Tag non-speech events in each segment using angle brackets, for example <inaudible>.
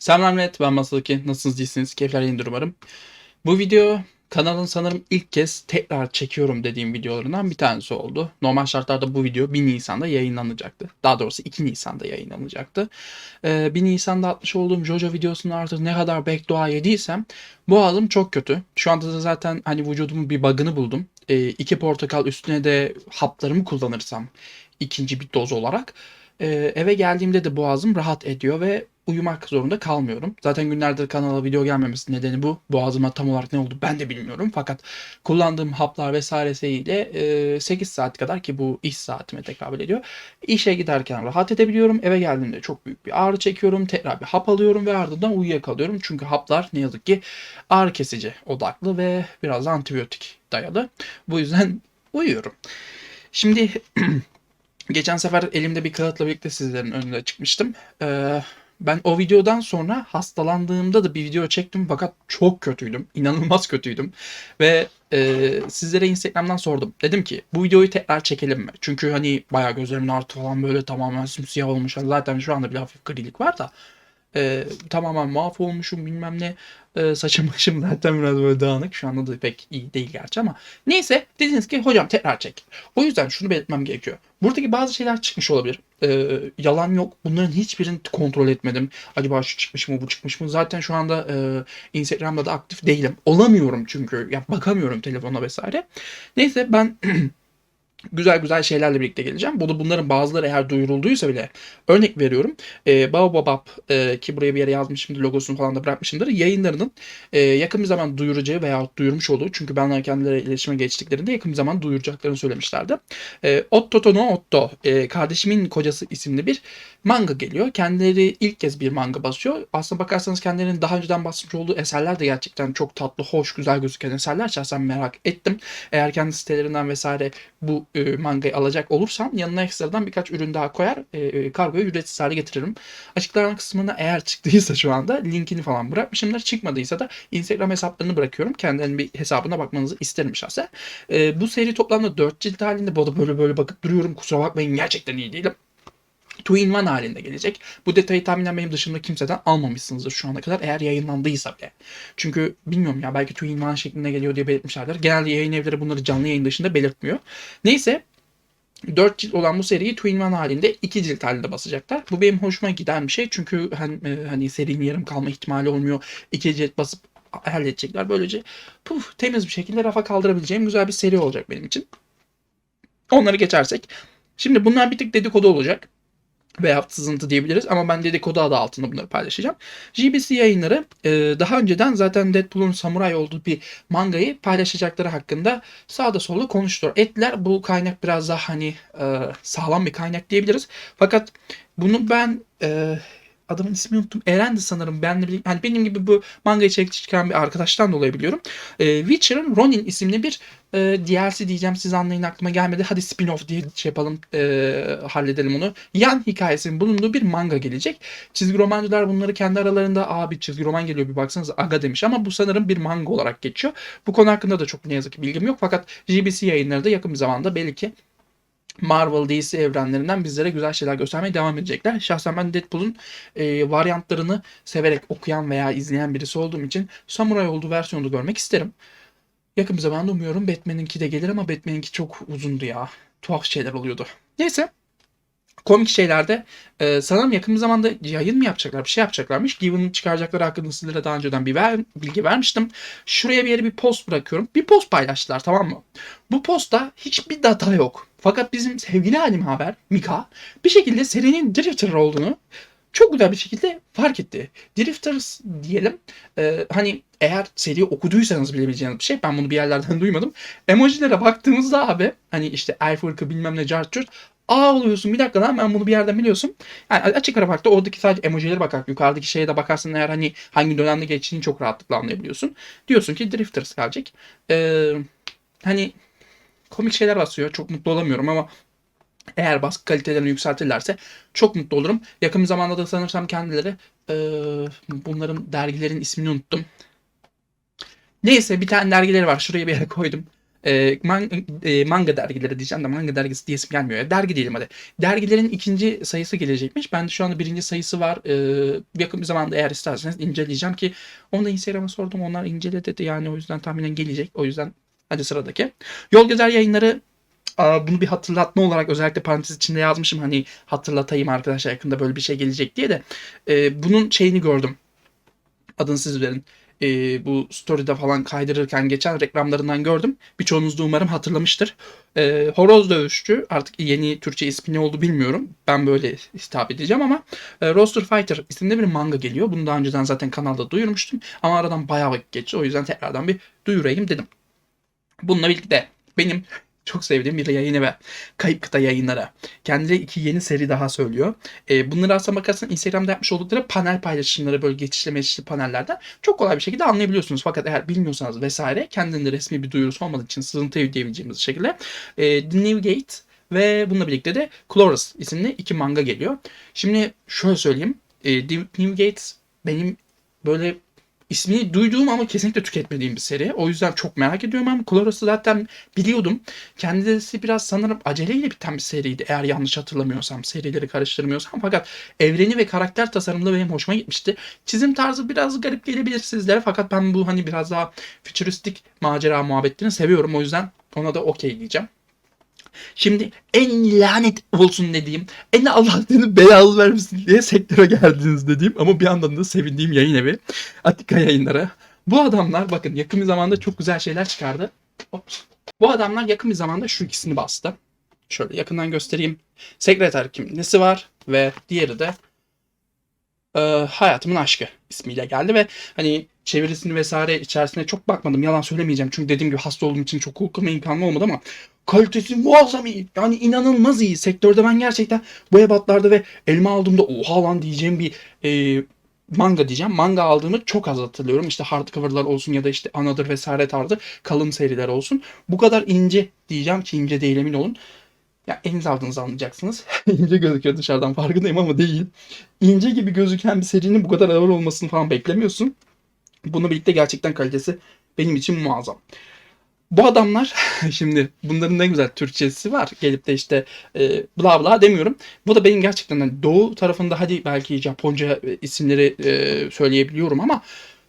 Selam millet, ben Masalıki. Nasılsınız, iyisiniz? Keyifler yerindedir umarım. Bu video kanalın sanırım ilk kez tekrar çekiyorum dediğim videolarından bir tanesi oldu. Normal şartlarda bu video 1 Nisan'da yayınlanacaktı. Daha doğrusu 2 Nisan'da yayınlanacaktı. Ee, 1 Nisan'da atmış olduğum Jojo videosunu artık ne kadar beddua yediysem boğazım çok kötü. Şu anda da zaten hani vücudumun bir bug'ını buldum. Ee, iki portakal üstüne de haplarımı kullanırsam ikinci bir doz olarak ee, eve geldiğimde de boğazım rahat ediyor ve uyumak zorunda kalmıyorum. Zaten günlerdir kanala video gelmemesi nedeni bu. Boğazıma tam olarak ne oldu ben de bilmiyorum. Fakat kullandığım haplar vesairesiyle e, 8 saat kadar ki bu iş saatime tekabül ediyor. İşe giderken rahat edebiliyorum. Eve geldiğimde çok büyük bir ağrı çekiyorum. Tekrar bir hap alıyorum ve ardından uyuyakalıyorum. Çünkü haplar ne yazık ki ağrı kesici odaklı ve biraz antibiyotik dayalı. Bu yüzden <laughs> uyuyorum. Şimdi <clears throat> Geçen sefer elimde bir kağıtla birlikte sizlerin önüne çıkmıştım. Ee, ben o videodan sonra hastalandığımda da bir video çektim fakat çok kötüydüm. İnanılmaz kötüydüm. Ve e, sizlere Instagram'dan sordum. Dedim ki bu videoyu tekrar çekelim mi? Çünkü hani bayağı gözlerimin artı falan böyle tamamen simsiyah olmuş. Zaten şu anda bir hafif grilik var da. E, tamamen mahvolmuşum bilmem ne. E, saçım <laughs> başım zaten biraz böyle dağınık. Şu anda da pek iyi değil gerçi ama. Neyse dediniz ki hocam tekrar çek. O yüzden şunu belirtmem gerekiyor. Buradaki bazı şeyler çıkmış olabilir. E, yalan yok. Bunların hiçbirini kontrol etmedim. Acaba şu çıkmış mı bu çıkmış mı? Zaten şu anda e, Instagram'da da aktif değilim. Olamıyorum çünkü. Ya bakamıyorum telefona vesaire. Neyse ben <clears throat> güzel güzel şeylerle birlikte geleceğim. Bu da bunların bazıları eğer duyurulduysa bile örnek veriyorum. E, Baobab e, ki buraya bir yere yazmışımdır logosunu falan da bırakmışımdır. Yayınlarının e, yakın bir zaman duyuracağı veya duyurmuş olduğu çünkü benle kendileri iletişime geçtiklerinde yakın bir zaman duyuracaklarını söylemişlerdi. E, Otto no Otto e, kardeşimin kocası isimli bir manga geliyor. Kendileri ilk kez bir manga basıyor. Aslına bakarsanız kendilerinin daha önceden basmış olduğu eserler de gerçekten çok tatlı, hoş, güzel gözüken eserler. Şahsen merak ettim. Eğer kendi sitelerinden vesaire bu e, mangayı alacak olursam yanına ekstradan birkaç ürün daha koyar. E, kargoyu ücretsiz hale getiririm. Açıklama kısmına eğer çıktıysa şu anda linkini falan bırakmışımdır. Çıkmadıysa da Instagram hesaplarını bırakıyorum. Kendilerinin bir hesabına bakmanızı isterim şahsen. E, bu seri toplamda 4 cilt halinde. Bu arada böyle böyle bakıp duruyorum. Kusura bakmayın gerçekten iyi değilim. Two in one halinde gelecek. Bu detayı tahminen benim dışında kimseden almamışsınızdır şu ana kadar eğer yayınlandıysa bile. Çünkü bilmiyorum ya belki two in one şeklinde geliyor diye belirtmişlerdir. Genelde yayın evleri bunları canlı yayın dışında belirtmiyor. Neyse 4 cilt olan bu seriyi Twin halinde 2 cilt halinde basacaklar. Bu benim hoşuma giden bir şey. Çünkü hani, hani serinin yarım kalma ihtimali olmuyor. 2 cilt basıp halledecekler. Böylece puf temiz bir şekilde rafa kaldırabileceğim güzel bir seri olacak benim için. Onları geçersek. Şimdi bunlar bir tık dedikodu olacak veya sızıntı diyebiliriz ama ben dedikodu adı altında bunları paylaşacağım. GBC yayınları e, daha önceden zaten Deadpool'un samuray olduğu bir mangayı paylaşacakları hakkında sağda solda konuştular. Etler bu kaynak biraz daha hani e, sağlam bir kaynak diyebiliriz. Fakat bunu ben e, adamın ismini unuttum. Eren'di sanırım. Ben de bileyim. Yani benim gibi bu manga içerik çıkan bir arkadaştan dolayı biliyorum. E, Witcher'ın Ronin isimli bir e, DLC diyeceğim siz anlayın aklıma gelmedi. Hadi spin-off diye şey yapalım e, halledelim onu. Yan hikayesinin bulunduğu bir manga gelecek. Çizgi romancılar bunları kendi aralarında abi çizgi roman geliyor bir baksanız aga demiş ama bu sanırım bir manga olarak geçiyor. Bu konu hakkında da çok ne yazık ki bilgim yok fakat GBC yayınları da yakın bir zamanda belki Marvel DC evrenlerinden bizlere güzel şeyler göstermeye devam edecekler. Şahsen ben Deadpool'un e, varyantlarını severek okuyan veya izleyen birisi olduğum için samuray olduğu versiyonu da görmek isterim. Yakın bir zamanda umuyorum Batman'inki de gelir ama Batman'inki çok uzundu ya. Tuhaf şeyler oluyordu. Neyse. Komik şeylerde e, sanırım yakın bir zamanda yayın mı yapacaklar, bir şey yapacaklarmış. Given'ı çıkaracakları hakkında sizlere daha önceden bir ver, bilgi vermiştim. Şuraya bir yere bir post bırakıyorum. Bir post paylaştılar tamam mı? Bu postta hiçbir data yok. Fakat bizim sevgili halim haber Mika bir şekilde serinin Drifter olduğunu çok güzel bir şekilde fark etti. Drifters diyelim e, hani eğer seriyi okuduysanız bilebileceğiniz bir şey. Ben bunu bir yerlerden <laughs> duymadım. Emojilere baktığımızda abi hani işte elf ırkı bilmem ne cart Aa oluyorsun bir dakika lan ben bunu bir yerden biliyorsun. Yani açık ara farklı oradaki sadece emojilere bakarak yukarıdaki şeye de bakarsın eğer hani hangi dönemde geçtiğini çok rahatlıkla anlayabiliyorsun. Diyorsun ki Drifters gelecek. Ee, hani komik şeyler basıyor. Çok mutlu olamıyorum ama eğer baskı kalitelerini yükseltirlerse çok mutlu olurum. Yakın zamanda da sanırsam kendileri e, bunların dergilerin ismini unuttum. Neyse bir tane dergileri var. Şuraya bir yere koydum. E, man- e, manga dergileri diyeceğim de manga dergisi diye isim gelmiyor ya. Dergi diyelim hadi. Dergilerin ikinci sayısı gelecekmiş. Ben de şu anda birinci sayısı var. E, yakın bir zamanda eğer isterseniz inceleyeceğim ki onu da Instagram'a sordum. Onlar incele dedi yani o yüzden tahminen gelecek. O yüzden hadi sıradaki. Yol Gezer yayınları bunu bir hatırlatma olarak özellikle parantez içinde yazmışım hani hatırlatayım arkadaşlar yakında böyle bir şey gelecek diye de e, bunun şeyini gördüm adını siz verin E, bu story'de falan kaydırırken geçen reklamlarından gördüm. Birçoğunuz da umarım hatırlamıştır. E, Horoz Dövüşçü artık yeni Türkçe ismi ne oldu bilmiyorum. Ben böyle hitap edeceğim ama e, Roster Fighter isimli bir manga geliyor. Bunu daha önceden zaten kanalda duyurmuştum ama aradan bayağı vakit geçti. O yüzden tekrardan bir duyurayım dedim. Bununla birlikte benim çok sevdiğim bir yayını ve Kayıp Kıta yayınları. Kendileri iki yeni seri daha söylüyor. E, bunları aslına bakarsan Instagram'da yapmış oldukları panel paylaşımları böyle geçişli meçişli panellerden çok kolay bir şekilde anlayabiliyorsunuz. Fakat eğer bilmiyorsanız vesaire kendinde resmi bir duyurusu olmadığı için sızıntı diyebileceğimiz şekilde e, The New Gate ve bununla birlikte de Chloris isimli iki manga geliyor. Şimdi şöyle söyleyeyim. E, The New Gate benim böyle ismini duyduğum ama kesinlikle tüketmediğim bir seri. O yüzden çok merak ediyorum ama Chloris'ı zaten biliyordum. Kendisi biraz sanırım aceleyle biten bir seriydi. Eğer yanlış hatırlamıyorsam, serileri karıştırmıyorsam. Fakat evreni ve karakter tasarımı benim hoşuma gitmişti. Çizim tarzı biraz garip gelebilir sizlere. Fakat ben bu hani biraz daha fütüristik macera muhabbetlerini seviyorum. O yüzden ona da okey diyeceğim. Şimdi en lanet olsun dediğim, en Allah seni belalı vermesin diye sektöre geldiniz dediğim ama bir yandan da sevindiğim yayın evi Atika yayınları. Bu adamlar bakın yakın bir zamanda çok güzel şeyler çıkardı. Ops. Bu adamlar yakın bir zamanda şu ikisini bastı. Şöyle yakından göstereyim. Sekreter kim nesi var ve diğeri de e, Hayatımın Aşkı ismiyle geldi ve hani çevirisini vesaire içerisine çok bakmadım. Yalan söylemeyeceğim. Çünkü dediğim gibi hasta olduğum için çok okuma imkanı olmadı ama kalitesi muazzam iyi. Yani inanılmaz iyi. Sektörde ben gerçekten bu ebatlarda ve elma aldığımda oha lan diyeceğim bir e, manga diyeceğim. Manga aldığımı çok az hatırlıyorum. İşte hardcover'lar olsun ya da işte Another vesaire tarzı kalın seriler olsun. Bu kadar ince diyeceğim ki ince değil emin olun. Ya elinize aldığınızı anlayacaksınız. <laughs> ince gözüküyor dışarıdan farkındayım ama değil. İnce gibi gözüken bir serinin bu kadar ağır olmasını falan beklemiyorsun. Bununla birlikte gerçekten kalitesi benim için muazzam. Bu adamlar <laughs> şimdi bunların ne güzel Türkçesi var. Gelip de işte e, bla bla demiyorum. Bu da benim gerçekten hani doğu tarafında hadi belki Japonca e, isimleri e, söyleyebiliyorum ama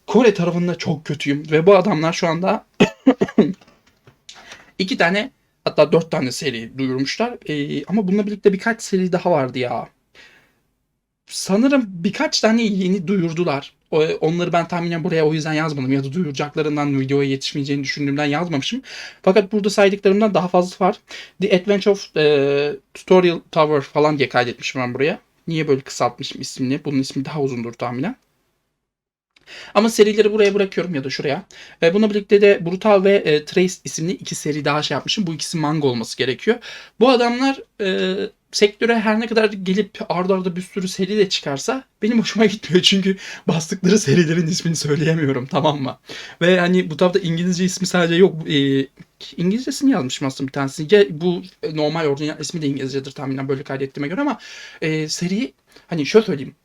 Kore tarafında çok kötüyüm. Ve bu adamlar şu anda <coughs> iki tane hatta dört tane seri duyurmuşlar. E, ama bununla birlikte birkaç seri daha vardı ya. Sanırım birkaç tane yeni duyurdular. Onları ben tahminen buraya o yüzden yazmadım ya da duyuracaklarından videoya yetişmeyeceğini düşündüğümden yazmamışım. Fakat burada saydıklarımdan daha fazlası var. The Adventure of e, Tutorial Tower falan diye kaydetmişim ben buraya. Niye böyle kısaltmışım ismini? Bunun ismi daha uzundur tahminen. Ama serileri buraya bırakıyorum ya da şuraya. E, bununla birlikte de Brutal ve e, Trace isimli iki seri daha şey yapmışım. Bu ikisi manga olması gerekiyor. Bu adamlar e, sektöre her ne kadar gelip ardarda arda bir sürü seri de çıkarsa benim hoşuma gitmiyor. <laughs> Çünkü bastıkları serilerin ismini söyleyemiyorum tamam mı? Ve hani bu tarafta İngilizce ismi sadece yok. E, İngilizcesini yazmışım aslında bir tanesi. Ya bu normal orijinal ismi de İngilizcedir tahminen böyle kaydettiğime göre ama e, seri hani şöyle söyleyeyim.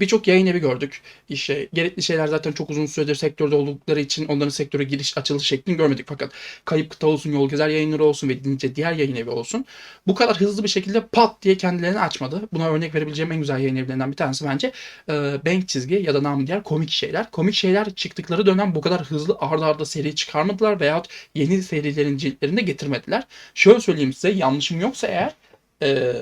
Birçok yayın evi gördük. İşte gerekli şeyler zaten çok uzun süredir sektörde oldukları için onların sektöre giriş açılış şeklini görmedik. Fakat Kayıp Kıta olsun, Yol Gezer yayınları olsun ve nice diğer yayın evi olsun. Bu kadar hızlı bir şekilde pat diye kendilerini açmadı. Buna örnek verebileceğim en güzel yayın evlerinden bir tanesi bence e, Bank çizgi ya da namı diğer komik şeyler. Komik şeyler çıktıkları dönem bu kadar hızlı arda arda seri çıkarmadılar veyahut yeni serilerin ciltlerini de getirmediler. Şöyle söyleyeyim size yanlışım yoksa eğer e,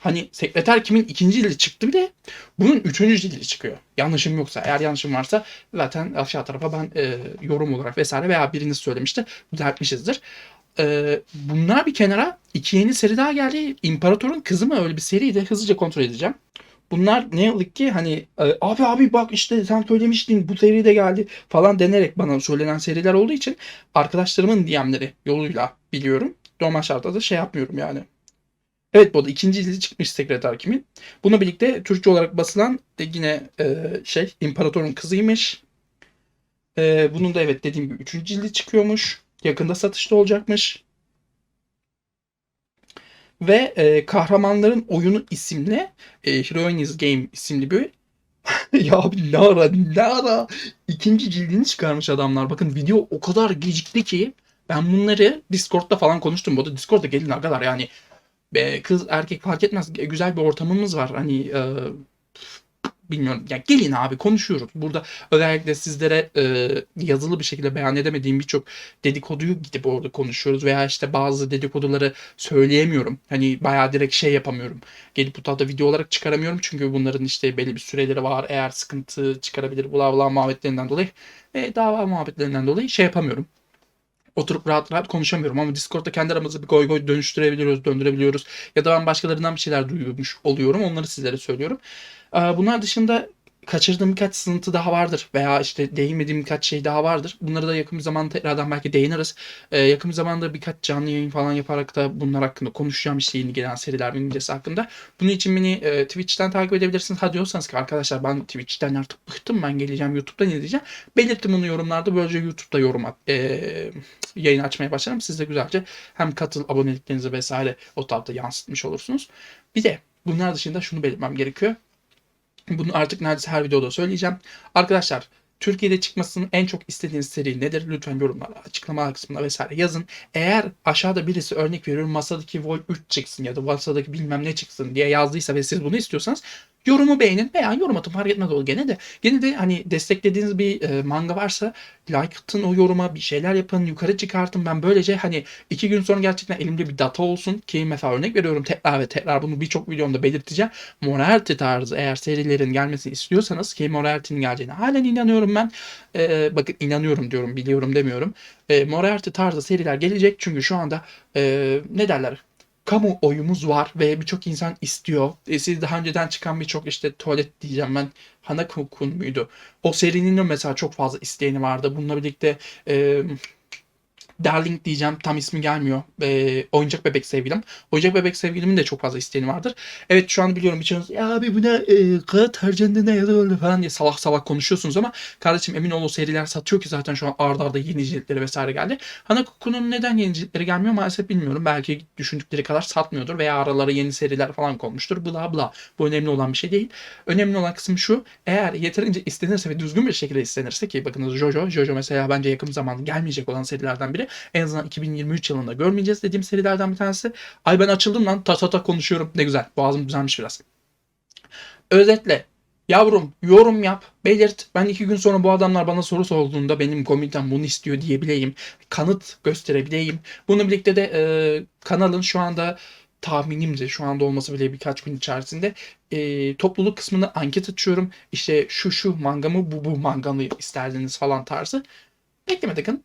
Hani sekreter kimin ikinci cildi çıktı bile bunun üçüncü cildi çıkıyor. Yanlışım yoksa eğer yanlışım varsa zaten aşağı tarafa ben e, yorum olarak vesaire veya biriniz söylemişti düzeltmişizdir. E, bunlar bir kenara iki yeni seri daha geldi. İmparatorun kızı mı öyle bir seriydi hızlıca kontrol edeceğim. Bunlar ne yazık ki hani e, abi abi bak işte sen söylemiştin bu seri de geldi falan denerek bana söylenen seriler olduğu için arkadaşlarımın DM'leri yoluyla biliyorum. Normal şartlarda da şey yapmıyorum yani. Evet bu da ikinci dizi çıkmış Sekreter Kim'in. Bununla birlikte Türkçe olarak basılan de yine e, şey İmparatorun Kızıymış. E, bunun da evet dediğim gibi üçüncü cildi çıkıyormuş. Yakında satışta olacakmış. Ve e, Kahramanların Oyunu isimli e, Heroines Game isimli bir <laughs> ya abi ne ara ne ara ikinci cildini çıkarmış adamlar. Bakın video o kadar gecikti ki Ben bunları Discord'da falan konuştum. Bu da Discord'da gelin agalar yani be, kız erkek fark etmez. Güzel bir ortamımız var. Hani e, bilmiyorum. Ya gelin abi konuşuyoruz. Burada özellikle sizlere e, yazılı bir şekilde beyan edemediğim birçok dedikoduyu gidip orada konuşuyoruz veya işte bazı dedikoduları söyleyemiyorum. Hani bayağı direkt şey yapamıyorum. Gelip bu tarzda video olarak çıkaramıyorum çünkü bunların işte belli bir süreleri var. Eğer sıkıntı çıkarabilir bula bula muhabbetlerinden dolayı ve dava muhabbetlerinden dolayı şey yapamıyorum oturup rahat rahat konuşamıyorum ama Discord'da kendi aramızda bir goy goy dönüştürebiliyoruz, döndürebiliyoruz. Ya da ben başkalarından bir şeyler duymuş oluyorum. Onları sizlere söylüyorum. Ee, Bunlar dışında kaçırdığım birkaç sızıntı daha vardır veya işte değinmediğim birkaç şey daha vardır. Bunları da yakın bir zamanda tekrardan belki değiniriz. Ee, yakın bir zamanda birkaç canlı yayın falan yaparak da bunlar hakkında konuşacağım işte yeni gelen seriler bilinmesi hakkında. Bunun için beni e, Twitch'ten takip edebilirsiniz. Ha diyorsanız ki arkadaşlar ben Twitch'ten artık bıktım ben geleceğim YouTube'dan izleyeceğim. Belirttim bunu yorumlarda böylece YouTube'da yorum at, e, yayın açmaya başlarım. Siz de güzelce hem katıl aboneliklerinizi vesaire o tarafta yansıtmış olursunuz. Bir de bunlar dışında şunu belirtmem gerekiyor. Bunu artık neredeyse her videoda söyleyeceğim. Arkadaşlar Türkiye'de çıkmasını en çok istediğiniz seri nedir? Lütfen yorumlara, açıklama kısmına vesaire yazın. Eğer aşağıda birisi örnek veriyorum masadaki Vol 3 çıksın ya da masadaki bilmem ne çıksın diye yazdıysa ve siz bunu istiyorsanız yorumu beğenin veya yorum atın fark etmez olur gene de. Gene de hani desteklediğiniz bir e, manga varsa like atın o yoruma bir şeyler yapın yukarı çıkartın. Ben böylece hani iki gün sonra gerçekten elimde bir data olsun ki mesela örnek veriyorum tekrar ve tekrar bunu birçok videomda belirteceğim. Moriarty tarzı eğer serilerin gelmesini istiyorsanız ki Moriarty'nin geleceğine halen inanıyorum ben. E, bakın inanıyorum diyorum biliyorum demiyorum. E, Moriarty tarzı seriler gelecek çünkü şu anda e, ne derler kamu oyumuz var ve birçok insan istiyor. E, siz daha önceden çıkan birçok işte tuvalet diyeceğim ben Hanako-kun muydu? O serinin de mesela çok fazla isteyeni vardı. Bununla birlikte e, Darling diyeceğim tam ismi gelmiyor. E, oyuncak bebek sevgilim. Oyuncak bebek sevgilimin de çok fazla isteyeni vardır. Evet şu an biliyorum birçoğunuz ya abi bu ne e, kağıt harcandı ne ya da falan diye salak salak konuşuyorsunuz ama kardeşim emin ol o seriler satıyor ki zaten şu an ardarda arda yeni ciltleri vesaire geldi. Hanakoku'nun neden yeni ciltleri gelmiyor maalesef bilmiyorum. Belki düşündükleri kadar satmıyordur veya aralara yeni seriler falan konmuştur. Bla bla. Bu önemli olan bir şey değil. Önemli olan kısım şu. Eğer yeterince istenirse ve düzgün bir şekilde istenirse ki bakınız Jojo. Jojo mesela bence yakın zamanda gelmeyecek olan serilerden biri. En azından 2023 yılında görmeyeceğiz dediğim serilerden bir tanesi. Ay ben açıldım lan. Ta ta ta konuşuyorum. Ne güzel. Boğazım düzelmiş biraz. Özetle Yavrum yorum yap, belirt. Ben iki gün sonra bu adamlar bana soru sorduğunda benim komitem bunu istiyor diyebileyim. Kanıt gösterebileyim. Bununla birlikte de e, kanalın şu anda tahminimce şu anda olması bile birkaç gün içerisinde e, topluluk kısmını anket açıyorum. İşte şu şu manga mı bu bu mangamı isterdiniz falan tarzı. Beklemede kalın.